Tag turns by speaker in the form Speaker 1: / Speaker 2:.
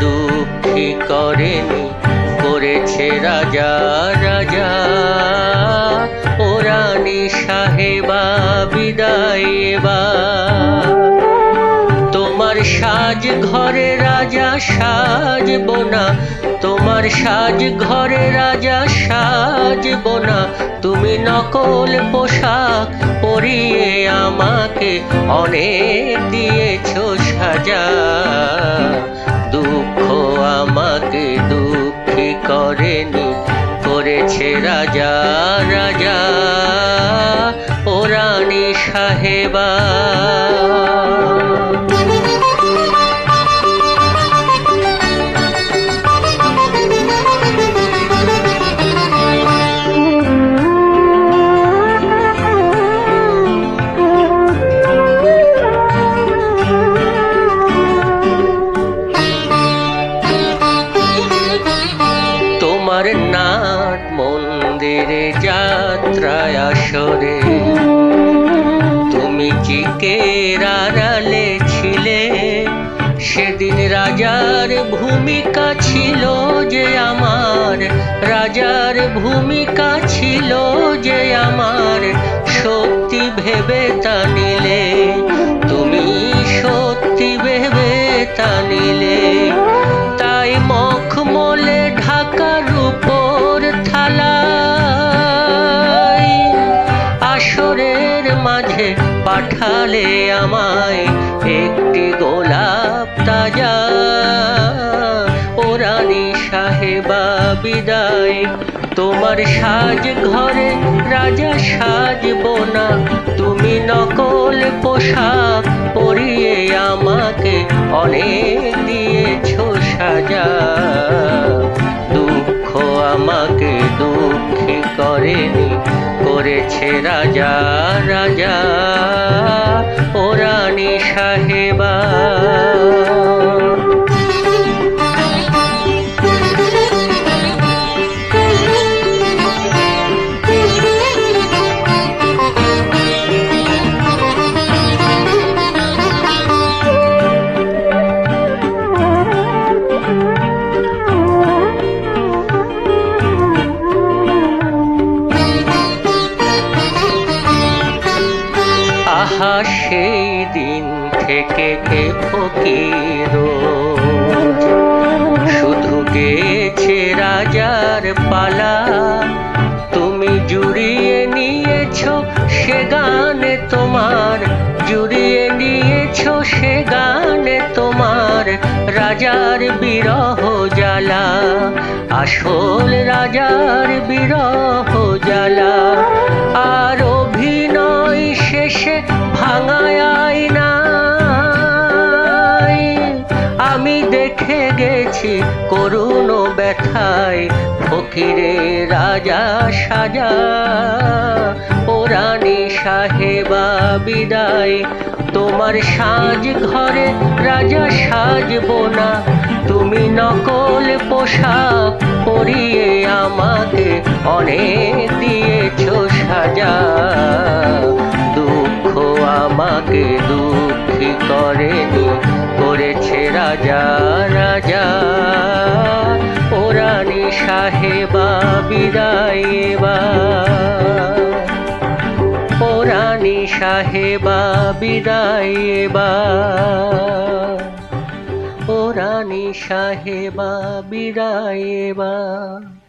Speaker 1: দুঃখী করেনি, করেছে রাজা রাজা। ও রানী সাহেবা, বিদায় তোমার সাজ ঘরে রাজা সাজব না, তোমার সাজ ঘরে রাজা সাজব না। তুমি নকল পোশাক পরিয়ে আমাকে অনেক দিয়েছ সাজা। রাজা রাজা ও রানী সাহেবা। মন্দিরে যাত্রায় আসরে। তুমি চিকের আড়ালে ছিলে? সেদিন রাজার ভূমিকা ছিল যে আমার। রাজার ভূমিকা ছিল যে আমার। সত্যি ভেবে তা নিলে। তুমি সত্যি ভেবে তা নিলে। মাঝে পাঠালে আমায় একটি গোলাপ তাজা। ও রানী সাহেবা, বিদায়। তোমার সাজ ঘরে রাজা সাজব না। তুমি নকল পোশাক পরিয়ে আমাকে অনেক দিয়েছ সাজা। দুঃখ আমাকে দুঃখী করেনি। করেছে রাজা রাজা ও রানী সাহেবা। আহা সেই দিন থেকে এ ফকির শুধু গেছে রাজার পালা, তুমি জুড়িয়ে নিয়েছো সে গানে তোমার, জুড়িয়ে নিয়েছ সে গানে তোমার, রাজার বিরহ জ্বালা, আসল রাজার আমি দেখে গেছি করুণ ব্যথায় ফকিরে রাজা সাজা। ও রানী সাহেবা বিদায়, তোমার সাজ ঘরে রাজা সাজব না। তুমি নকল পোশাক পরিয়ে আমাকে অনেক দিয়েছ সাজা। সাহেবা বিদায়েবা পরাণী সাহেবা বিদায়েবা পরাণী সাহেবা বিদায় এবার